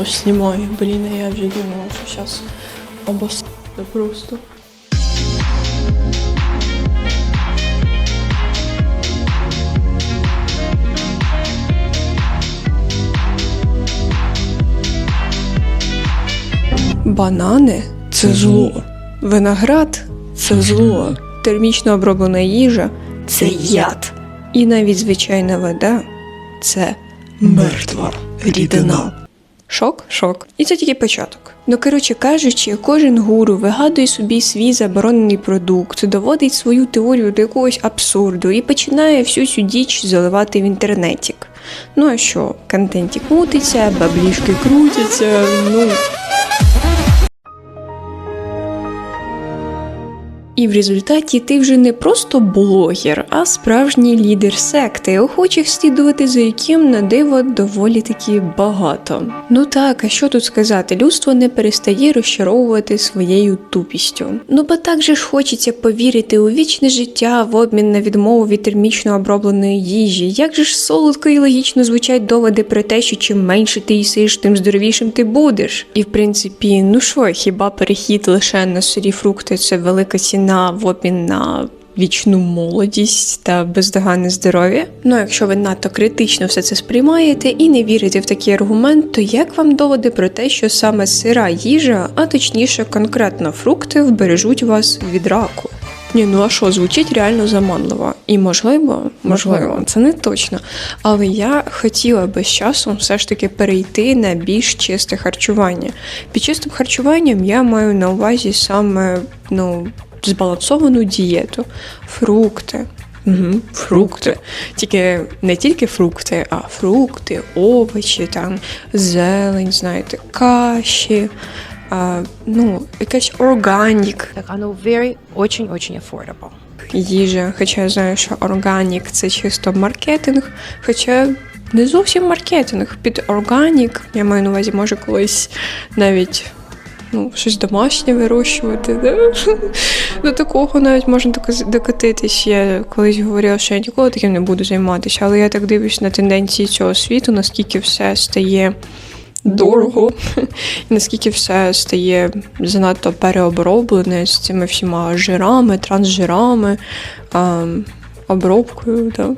поснімаю. Блін, а я вже думала, що зараз обосся просто. Банани це зло. Виноград це зло. Термічно оброблена їжа це яд. І навіть звичайна вода це мертва рідина. Шок, шок. І це тільки початок. Ну, коротше кажучи, кожен гуру вигадує собі свій заборонений продукт, доводить свою теорію до якогось абсурду і починає всю цю діч заливати в інтернетік. Ну а що, контентік мутиться, баблішки крутяться, ну. І в результаті ти вже не просто блогер, а справжній лідер секти, охочих слідувати за яким на диво доволі таки багато. Ну так, а що тут сказати? Людство не перестає розчаровувати своєю тупістю. Ну бо так же ж хочеться повірити у вічне життя в обмін на відмову від термічно обробленої їжі. Як же ж солодко і логічно звучать доводи про те, що чим менше ти їсиш, тим здоровішим ти будеш. І в принципі, ну що, хіба перехід лише на сирі фрукти це велика ціна в обмін на вічну молодість та бездоганне здоров'я. Ну, якщо ви надто критично все це сприймаєте і не вірите в такий аргумент, то як вам доводи про те, що саме сира їжа, а точніше конкретно фрукти, вбережуть вас від раку? Ні, ну а що, звучить реально заманливо. І можливо, можливо, це не точно. Але я хотіла би з часом все ж таки перейти на більш чисте харчування. Під чистим харчуванням я маю на увазі саме ну, збалансовану дієту, фрукти. Угу, фрукти. Тільки не тільки фрукти, а фрукти, овочі, там, зелень, знаєте, каші, а, ну, якась органік Так оно very, очень-очень affordable. їжа. Хоча я знаю, що органік це чисто маркетинг, хоча не зовсім маркетинг. Під органік, я маю на увазі, може колись навіть ну, щось домашнє вирощувати. Да? До такого навіть можна докотитись. Я колись говорила, що я ніколи таким не буду займатися, але я так дивлюсь на тенденції цього світу, наскільки все стає. Дорого, і наскільки все стає занадто переоброблене з цими всіма жирами, трансжирами, ем, обробкою. Да.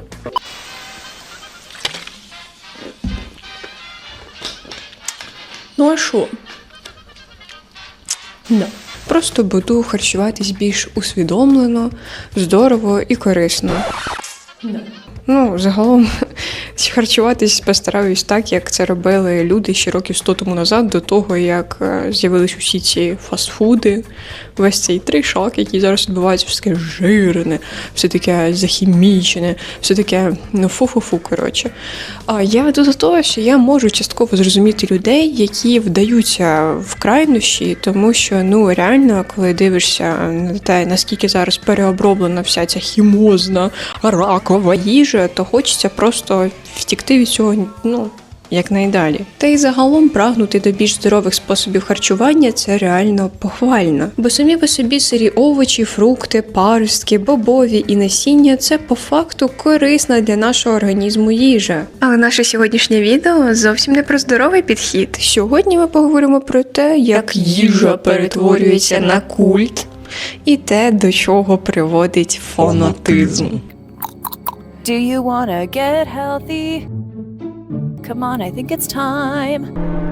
Ну а що? Да. Просто буду харчуватись більш усвідомлено, здорово і корисно. No. Ну, загалом харчуватись постараюсь так, як це робили люди ще років 100 тому назад, до того, як е, з'явились усі ці фастфуди, весь цей тришак, який зараз відбувається, все таке жирне, все таке захімічене, все таке, ну фу-фу-фу, коротше. А я веду до того, що я можу частково зрозуміти людей, які вдаються в крайнощі, тому що ну реально, коли дивишся на те, наскільки зараз переоброблена вся ця хімозна ракова їжа, то хочеться просто втікти від цього, ну. Якнайдалі. Та й загалом прагнути до більш здорових способів харчування це реально похвально. Бо самі по собі сирі овочі, фрукти, паростки, бобові і насіння це по факту корисна для нашого організму їжа. Але наше сьогоднішнє відео зовсім не про здоровий підхід. Сьогодні ми поговоримо про те, як їжа перетворюється на культ, і те, до чого приводить фанатизм. Do you wanna get healthy? Come on, I think it's time.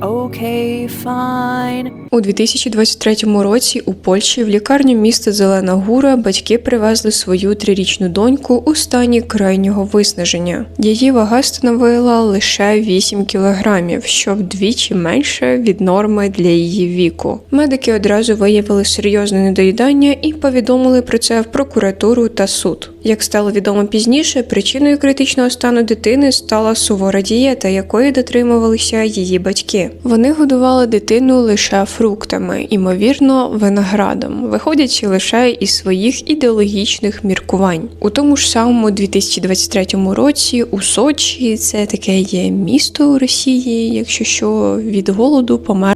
Okay, fine. У 2023 році у Польщі в лікарню міста Зелена Гура батьки привезли свою трирічну доньку у стані крайнього виснаження. Її вага становила лише 8 кілограмів, що вдвічі менше від норми для її віку. Медики одразу виявили серйозне недоїдання і повідомили про це в прокуратуру та суд. Як стало відомо пізніше, причиною критичного стану дитини стала сувора дієта, якої дотримувалися її батьки. Вони годували дитину лише фруктами, ймовірно, виноградом, виходячи лише із своїх ідеологічних міркувань. У тому ж самому 2023 році у Сочі це таке є місто у Росії, якщо що від голоду було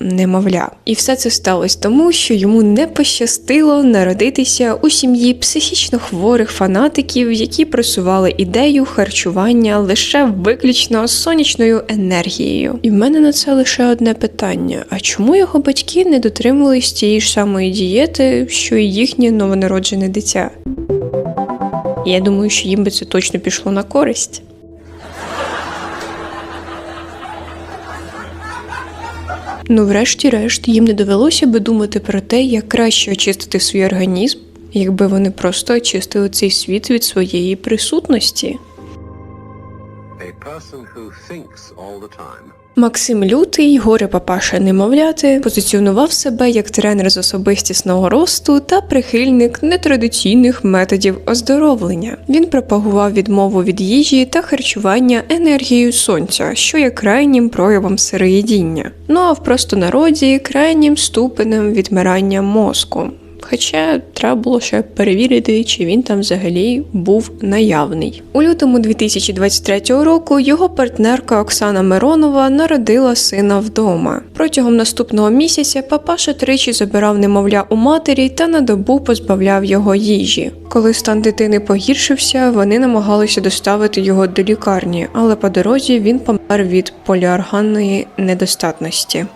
немовля. І все це сталося тому, що йому не пощастило народитися у сім'ї психічно хворих фанатиків, які просували ідею харчування лише виключно сонячною енергією. І в мене на це лише одне питання: а чому його батьки не дотримувались тієї ж самої дієти, що і їхнє новонароджене дитя? Я думаю, що їм би це точно пішло на користь. Ну, врешті-решт, їм не довелося би думати про те, як краще очистити свій організм, якби вони просто очистили цей світ від своєї присутності. A person who thinks all the time. Максим Лютий, горе папаша немовляти, позиціонував себе як тренер з особистісного росту та прихильник нетрадиційних методів оздоровлення. Він пропагував відмову від їжі та харчування енергією сонця, що є крайнім проявом сироїдіння. Ну а в простонароді крайнім ступенем відмирання мозку. Хоча треба було ще перевірити, чи він там взагалі був наявний. У лютому 2023 року його партнерка Оксана Миронова народила сина вдома. Протягом наступного місяця папаша тричі забирав немовля у матері та на добу позбавляв його їжі. Коли стан дитини погіршився, вони намагалися доставити його до лікарні, але по дорозі він помер від поліарганної недостатності.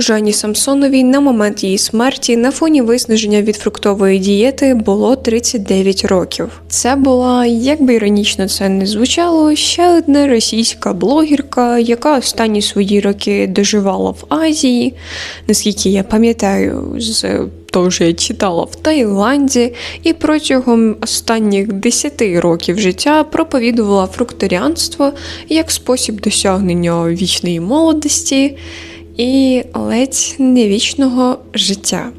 Жанні Самсоновій на момент її смерті на фоні виснаження від фруктової дієти було 39 років. Це була, як би іронічно це не звучало, ще одна російська блогерка, яка останні свої роки доживала в Азії, наскільки я пам'ятаю, з того, що я читала в Таїланді, і протягом останніх 10 років життя проповідувала фрукторіанство як спосіб досягнення вічної молодості і ледь не вічного життя.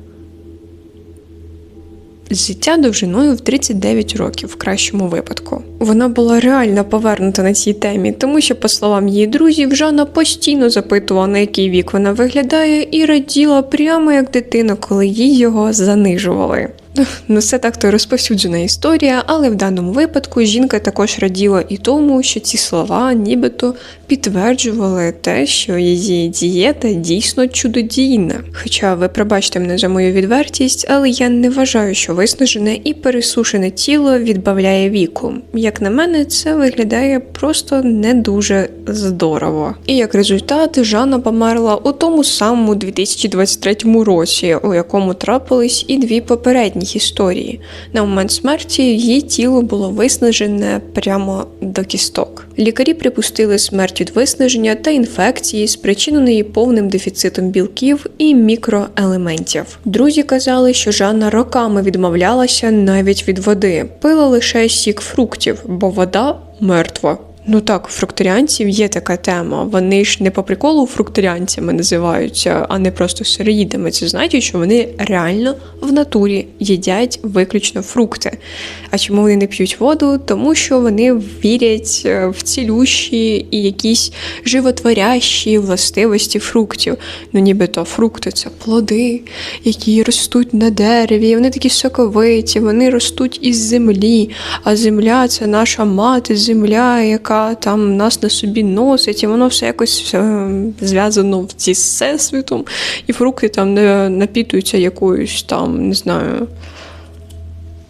Життя довжиною в 39 років в кращому випадку. Вона була реально повернута на цій темі, тому що, по словам її друзів, Жанна постійно запитувала, на який вік вона виглядає, і раділа прямо як дитина, коли їй його занижували. Ну, це так то розповсюджена історія, але в даному випадку жінка також раділа і тому, що ці слова нібито підтверджували те, що її дієта дійсно чудодійна. Хоча ви пробачте мене за мою відвертість, але я не вважаю, що виснажене і пересушене тіло відбавляє віку. Як на мене, це виглядає просто не дуже здорово. І як результат, Жанна померла у тому самому 2023 році, у якому трапились і дві попередні історії. На момент смерті її тіло було виснажене прямо до кісток. Лікарі припустили смерть від виснаження та інфекції, спричиненої повним дефіцитом білків і мікроелементів. Друзі казали, що Жанна роками відмовлялася навіть від води, пила лише сік фруктів, бо вода мертва. Ну так, у фрукторіанців є така тема. Вони ж не по приколу фрукторіанцями називаються, а не просто сироїдами. Це значить, що вони реально в натурі їдять виключно фрукти. А чому вони не п'ють воду? Тому що вони вірять е, в цілющі і якісь животворящі властивості фруктів. Ну нібито фрукти це плоди, які ростуть на дереві, вони такі соковиті, вони ростуть із землі. А земля це наша мати, земля, яка там нас на собі носить, і воно все якось е, зв'язано зі всесвітом, і фрукти там не напітуються якоюсь там, не знаю.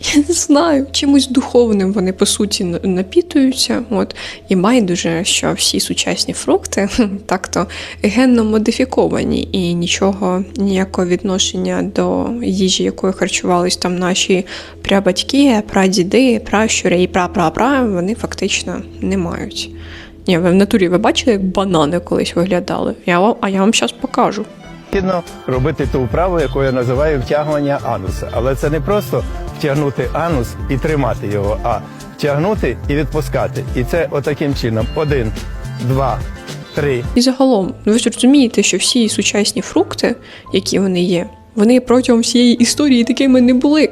Я не знаю, чимось духовним вони по суті напітуються. От і байдуже, що всі сучасні фрукти так-то генно модифіковані, і нічого, ніякого відношення до їжі, якою харчувались там наші прабатьки, прадіди, пращури і пра-пра-пра, вони фактично не мають. Ні, ви в натурі ви бачили, як банани колись виглядали? Я вам, а я вам зараз покажу. Необхідно робити ту вправу, яку я називаю втягування ануса. Але це не просто втягнути анус і тримати його, а втягнути і відпускати. І це отаким чином: один, два, три, І загалом, ну, ви ж розумієте, що всі сучасні фрукти, які вони є, вони протягом всієї історії такими не були.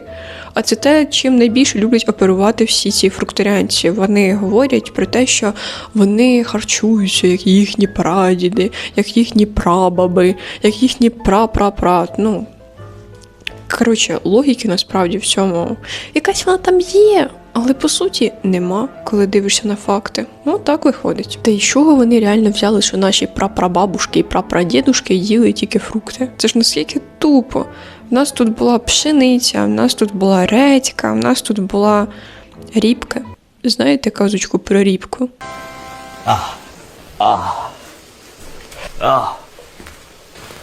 А це те, чим найбільше люблять оперувати всі ці фрукторіанці. Вони говорять про те, що вони харчуються, як їхні прадіди, як їхні прабаби, як їхні пра-пра-пра. Ну, коротше, логіки насправді в цьому якась вона там є, Але по суті нема, коли дивишся на факти. Ну так виходить. Та й чого вони реально взяли, що наші прапрабабушки і прапрадідушки їли тільки фрукти? Це ж наскільки тупо. У нас тут була пшениця, в нас тут була редька, в нас тут була рібка. Знаєте казочку про рібку?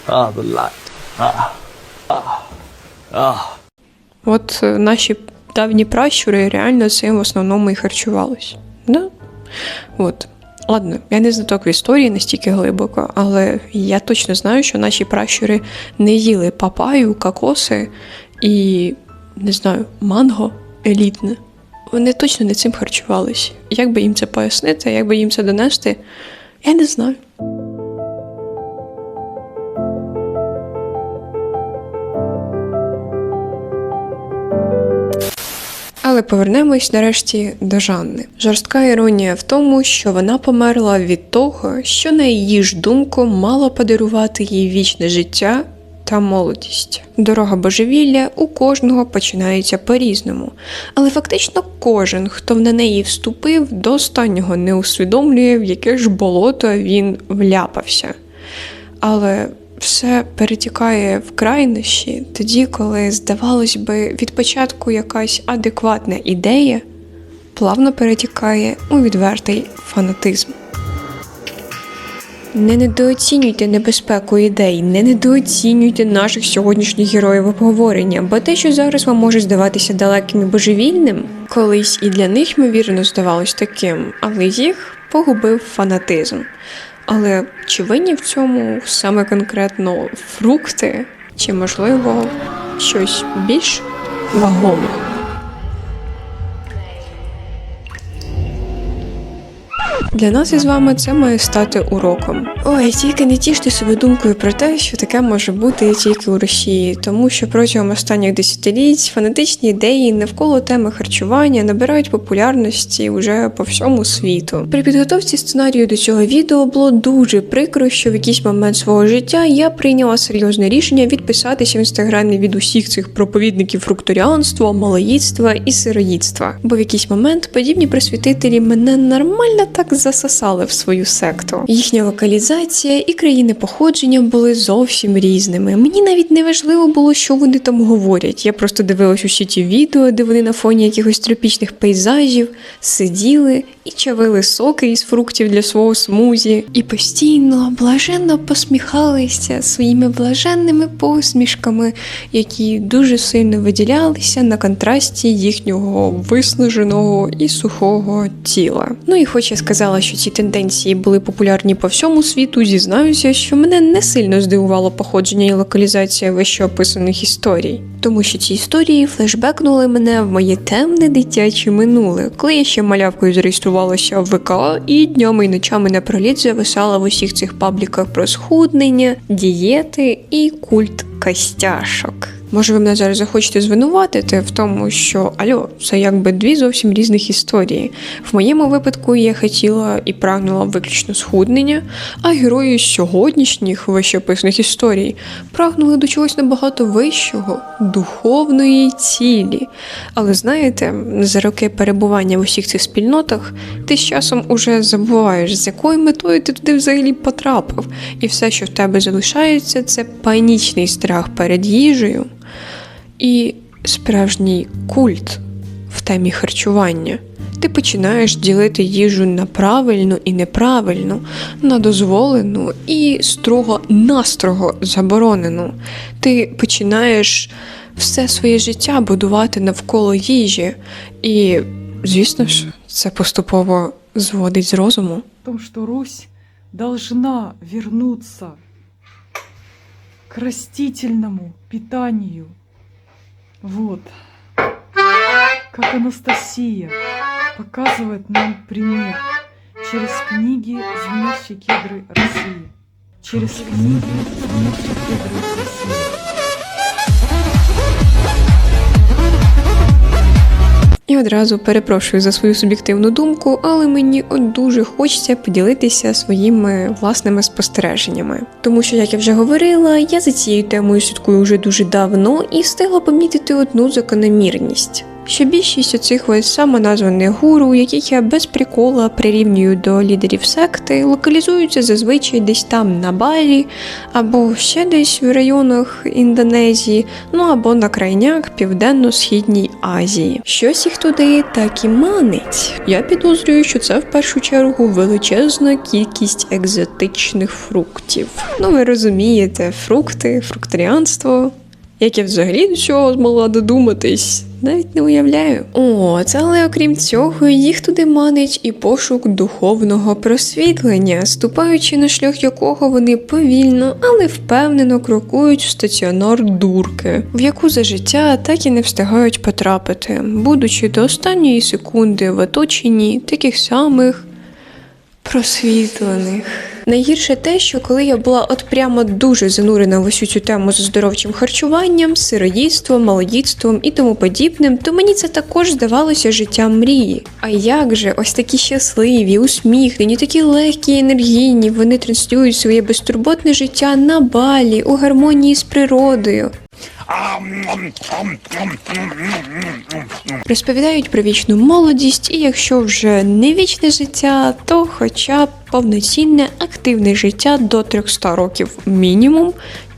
Ah, the light. От е, наші давні пращури реально цим в основному і харчувались. Да? От. Ладно, я не знаток в історії настільки глибоко, але я точно знаю, що наші пращури не їли папаю, кокоси і не знаю, манго елітне. Вони точно не цим харчувались. Як би їм це пояснити, як би їм це донести, я не знаю. Але повернемось нарешті до Жанни. Жорстка іронія в тому, що вона померла від того, що на її ж думку мало подарувати їй вічне життя та молодість. Дорога божевілля у кожного починається по-різному, але фактично кожен, хто на неї вступив, до останнього не усвідомлює, в яке ж болото він вляпався. Але все перетікає в крайнощі тоді, коли, здавалось би, від початку якась адекватна ідея плавно перетікає у відвертий фанатизм. Не недооцінюйте небезпеку ідей, не недооцінюйте наших сьогоднішніх героїв обговорення, бо те, що зараз вам може здаватися далеким і божевільним, колись і для них, ймовірно, здавалось таким, але їх погубив фанатизм. Але чи винні в цьому саме конкретно фрукти, чи можливо щось більш вагоме? Для нас із вами це має стати уроком. Ой, тільки не тіште себе думкою про те, що таке може бути тільки у Росії, тому що протягом останніх десятиліть фанатичні ідеї навколо теми харчування набирають популярності уже по всьому світу. При підготовці сценарію до цього відео було дуже прикро, що в якийсь момент свого життя я прийняла серйозне рішення відписатися в інстаграмі від усіх цих проповідників фрукторіанства, малоїдства і сироїдства. Бо в якийсь момент подібні просвітителі мене нормально так засосали в свою секту. Їхня локалізація і країни походження були зовсім різними. Мені навіть не важливо було, що вони там говорять. Я просто дивилась усі ті відео, де вони на фоні якихось тропічних пейзажів сиділи і чавили соки із фруктів для свого смузі, і постійно блаженно посміхалися своїми блаженними посмішками, які дуже сильно виділялися на контрасті їхнього виснаженого і сухого тіла. Ну і хоч я сказала, що ці тенденції були популярні по всьому світу, зізнаюся, що мене не сильно здивувало походження і локалізація вищеописаних історій, тому що ці історії флешбекнули мене в моє темне дитяче минуле, коли я ще малявкою зареєструвалася в ВК і днями і ночами напроліт зависала в усіх цих пабліках про схуднення, дієти і культ костяшок. Може, ви мене зараз захочете звинуватити в тому, що альо, це якби дві зовсім різних історії. В моєму випадку я хотіла і прагнула виключно схуднення, а герої сьогоднішніх вищеописаних історій прагнули до чогось набагато вищого, духовної цілі. Але знаєте, за роки перебування в усіх цих спільнотах ти з часом уже забуваєш, з якою метою ти туди взагалі потрапив, і все, що в тебе залишається, це панічний страх перед їжею і справжній культ в темі харчування. Ти починаєш ділити їжу на правильну і неправильну, на дозволену і строго настрого заборонену. Ти починаєш все своє життя будувати навколо їжі, і, звісно ж, це поступово зводить з розуму. в том, что Русь должна вернуться к растительному питанию. Вот. Как Анастасия показывает нам пример через книги «Звенящие кедры России». Через книги «Звенящие кедры России». І одразу перепрошую за свою суб'єктивну думку, але мені от дуже хочеться поділитися своїми власними спостереженнями. Тому що, як я вже говорила, я за цією темою слідкую вже дуже давно і встигла помітити одну закономірність. Що більшість оцих ось самоназваних гуру, яких я без прикола прирівнюю до лідерів секти, локалізуються зазвичай десь там на Балі, або ще десь в районах Індонезії, ну або на крайнях Південно-Східній Азії. Щось їх туди так і манить. Я підозрюю, що це в першу чергу величезна кількість екзотичних фруктів. Ну, ви розумієте, фрукти, фрукторіанство. Як я взагалі до цього змогла додуматись, навіть не уявляю. От, але окрім цього, їх туди манить і пошук духовного просвітлення, ступаючи на шлях якого вони повільно, але впевнено крокують в стаціонар дурки, в яку за життя так і не встигають потрапити, будучи до останньої секунди в оточенні таких самих просвітлених. Найгірше те, що коли я була от прямо дуже занурена в усю цю тему з здоровчим харчуванням, сироїдством, малоїдством і тому подібним, то мені це також здавалося життям мрії. А як же ось такі щасливі, усміхнені, такі легкі, енергійні, вони транслюють своє безтурботне життя на балі у гармонії з природою. Розповідають про вічну молодість, і якщо вже не вічне життя, то хоча б повноцінне активне життя до 300 років мінімум,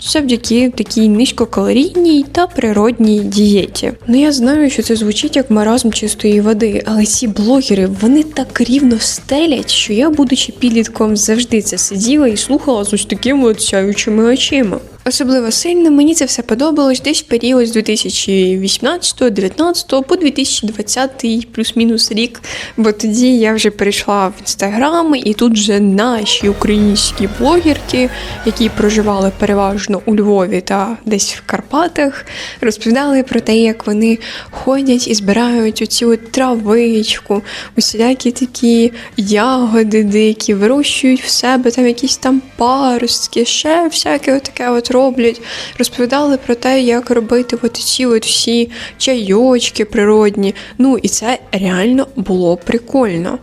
завдяки такій низькокалорійній та природній дієті. Ну я знаю, що це звучить як маразм чистої води, але ці блогери вони так рівно стелять, що я, будучи підлітком, завжди це сиділа і слухала з ось такими от сяючими очима. Особливо сильно мені це все подобалось десь в період з 2018-19 по 2020 плюс-мінус рік, бо тоді я вже перейшла в інстаграм, і тут вже наші українські блогерки, які проживали переважно у Львові та десь в Карпатах, розповідали про те, як вони ходять і збирають оцю травичку, усілякі такі ягоди дикі, вирощують в себе там якісь там паростки, ще всяке таке от роблять. Розповідали про те, як робити от ці от всі чайочки природні. Ну і це реально було прикольно.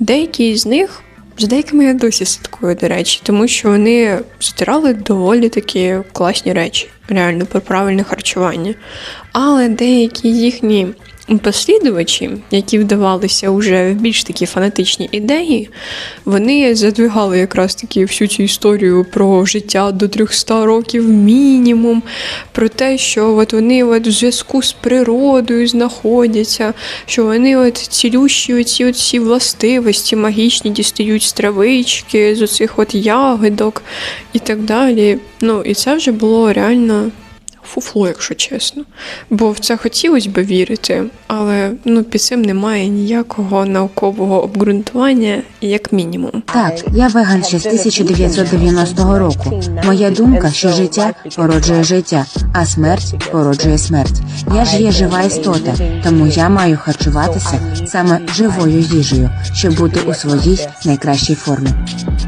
Деякі з них. За деякими я досі слідкую, до речі, тому що вони затирали доволі такі класні речі, реально про правильне харчування. Але деякі їхні послідувачі, які вдавалися вже в більш такі фанатичні ідеї, вони задвигали якраз таки всю цю історію про життя до 300 років мінімум, про те, що от вони от в зв'язку з природою знаходяться, що вони от цілющі оці от всі властивості магічні дістають з травички, з оцих от ягодок і так далі. Ну, і це вже було реально фуфло, якщо чесно. Бо в це хотілося б вірити, але ну, під цим немає ніякого наукового обґрунтування, як мінімум. Так, я веган ще з 1990 року. Моя думка, що життя породжує життя, а смерть породжує смерть. Я ж є жива істота, тому я маю харчуватися саме живою їжею, щоб бути у своїй найкращій формі.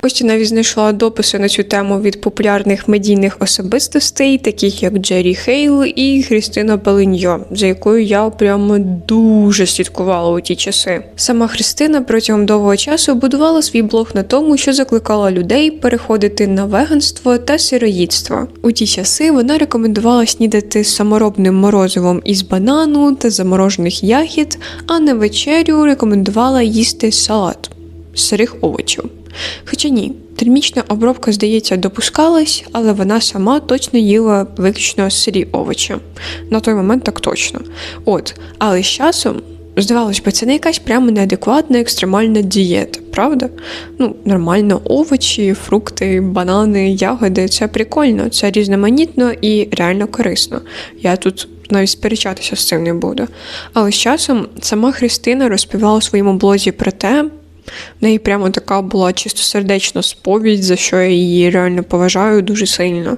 Ось я навіть знайшла дописи на цю тему від популярних медійних особистостей, таких як Джері Хейл і Христина Пеленьо, за якою я прямо дуже слідкувала у ті часи. Сама Христина протягом довгого часу будувала свій блог на тому, що закликала людей переходити на веганство та сироїдство. У ті часи вона рекомендувала снідати саморобним морозивом із банану та заморожених ягід, а на вечерю рекомендувала їсти салат сирих овочів. Хоча ні, термічна обробка, здається, допускалась, але вона сама точно їла виключно сирі овочі. На той момент так точно. От, але з часом. Здавалось би, це не якась прямо неадекватна екстремальна дієта, правда? Ну, нормально, овочі, фрукти, банани, ягоди це прикольно, це різноманітно і реально корисно. Я тут навіть сперечатися з цим не буду. Але з часом сама Христина розповідала у своєму блозі про те, в неї прямо така була чистосердечна сповідь, за що я її реально поважаю дуже сильно.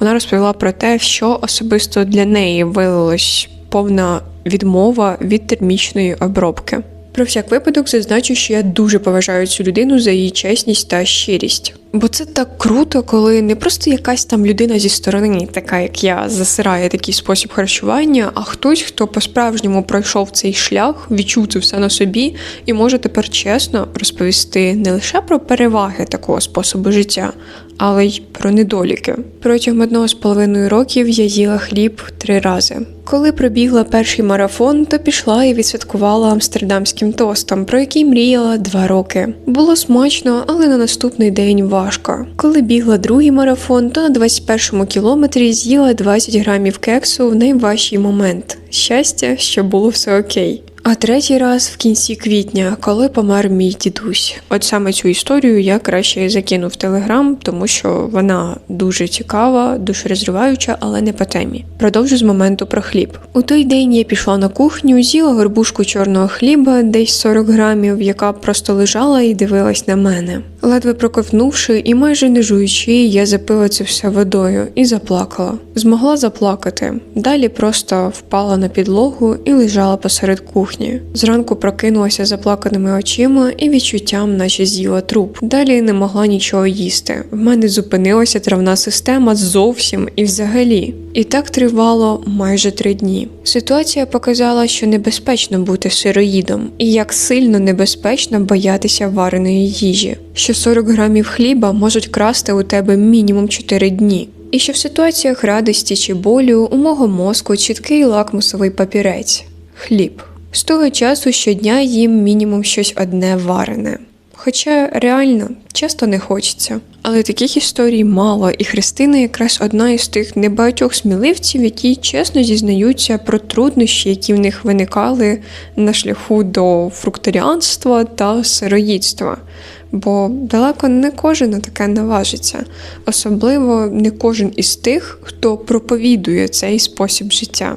Вона розповіла про те, що особисто для неї вилилась повна відмова від термічної обробки. Про всяк випадок зазначу, що я дуже поважаю цю людину за її чесність та щирість. Бо це так круто, коли не просто якась там людина зі сторони, така як я, засирає такий спосіб харчування, а хтось, хто по-справжньому пройшов цей шлях, відчув це все на собі і може тепер чесно розповісти не лише про переваги такого способу життя, але й про недоліки. Протягом одного з половиною років я їла хліб три рази. Коли пробігла перший марафон, то пішла і відсвяткувала амстердамським тостом, про який мріяла два роки. Було смачно, але на наступний день важко. Коли бігла другий марафон, то на 21-му кілометрі з'їла 20 грамів кексу в найважчий момент. Щастя, що було все окей. А третій раз в кінці квітня, коли помер мій дідусь. От саме цю історію я краще закину в телеграм, тому що вона дуже цікава, дуже розриваюча, але не по темі. Продовжу з моменту про хліб. У той день я пішла на кухню, з'їла горбушку чорного хліба, десь 40 грамів, яка просто лежала і дивилась на мене. Ледве проковтнувши і майже не жуючи, я запила це все водою і заплакала. Змогла заплакати. Далі просто впала на підлогу і лежала посеред кухні. Зранку прокинулася заплаканими очима і відчуттям, наче з'їла труп. Далі не могла нічого їсти. В мене зупинилася травна система зовсім і взагалі. І так тривало майже три дні. Ситуація показала, що небезпечно бути сироїдом, і як сильно небезпечно боятися вареної їжі, що 40 грамів хліба можуть красти у тебе мінімум 4 дні. І що в ситуаціях радості чи болю у мого мозку чіткий лакмусовий папірець хліб. З того часу щодня їм мінімум щось одне варене. Хоча реально часто не хочеться. Але таких історій мало, і Христина якраз одна із тих небагатьох сміливців, які чесно зізнаються про труднощі, які в них виникали на шляху до фрукторіанства та сироїдства. Бо далеко не кожен на таке наважиться, особливо не кожен із тих, хто проповідує цей спосіб життя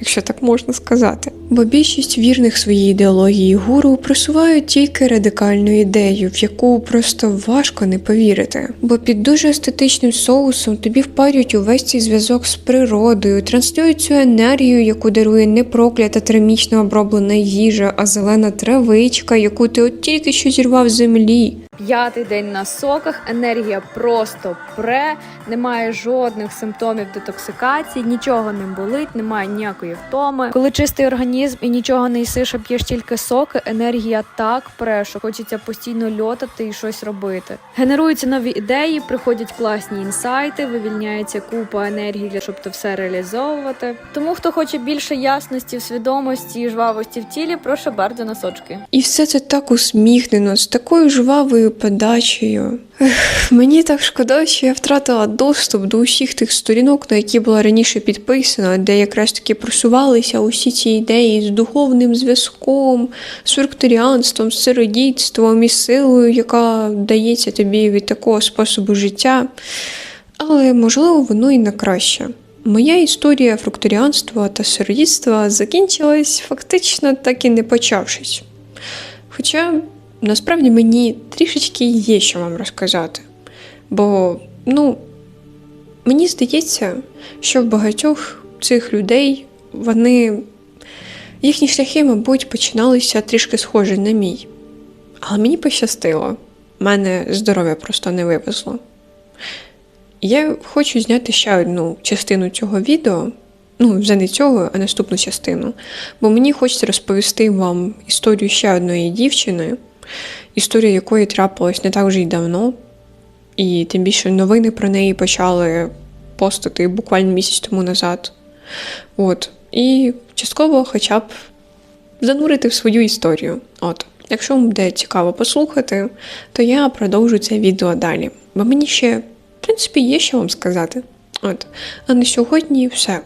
якщо так можна сказати. Бо більшість вірних своїй ідеології гуру просувають тільки радикальну ідею, в яку просто важко не повірити. Бо під дуже естетичним соусом тобі впарюють увесь цей зв'язок з природою, транслюють цю енергію, яку дарує не проклята термічно оброблена їжа, а зелена травичка, яку ти от тільки що зірвав землі. П'ятий день на соках, енергія просто пре, немає жодних симптомів детоксикації, нічого не болить, немає ніякої втоми. Коли чистий організм і нічого не їсиш, а п'єш тільки соки, енергія так пре, що хочеться постійно льотати і щось робити. Генеруються нові ідеї, приходять класні інсайти, вивільняється купа енергії, для щоб то все реалізовувати. Тому хто хоче більше ясності в свідомості і жвавості в тілі, прошу bardzo на сочки. І все це так усміхнено, з такою жвавою подачею. Ех, мені так шкода, що я втратила доступ до усіх тих сторінок, на які була раніше підписана, де якраз таки просувалися усі ці ідеї з духовним зв'язком, з фрукторіанством, з сиродітством і силою, яка дається тобі від такого способу життя. Але можливо воно і на краще. Моя історія фрукторіанства та сиродітства закінчилась фактично так і не почавшись. Хоча насправді мені трішечки є що вам розказати. Бо, ну, мені здається, що в багатьох цих людей вони, їхні шляхи, мабуть, починалися трішки схожі на мій. Але мені пощастило, мене здоров'я просто не вивезло. Я хочу зняти ще одну частину цього відео. Ну, вже не цього, а наступну частину. Бо мені хочеться розповісти вам історію ще одної дівчини, історія якої трапилась не так вже й давно, і тим більше новини про неї почали постати буквально місяць тому назад. От. І частково хоча б занурити в свою історію. От. Якщо вам буде цікаво послухати, то я продовжу це відео далі. Бо мені ще, в принципі, є що вам сказати. От. А на сьогодні все.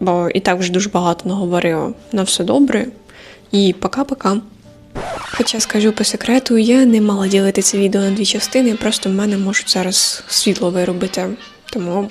Бо і так вже дуже багато наговорила. На все добре. І пока-пока. Хоча скажу по секрету, я не мала ділити це відео на дві частини, просто в мене можуть зараз світло виробити. Тому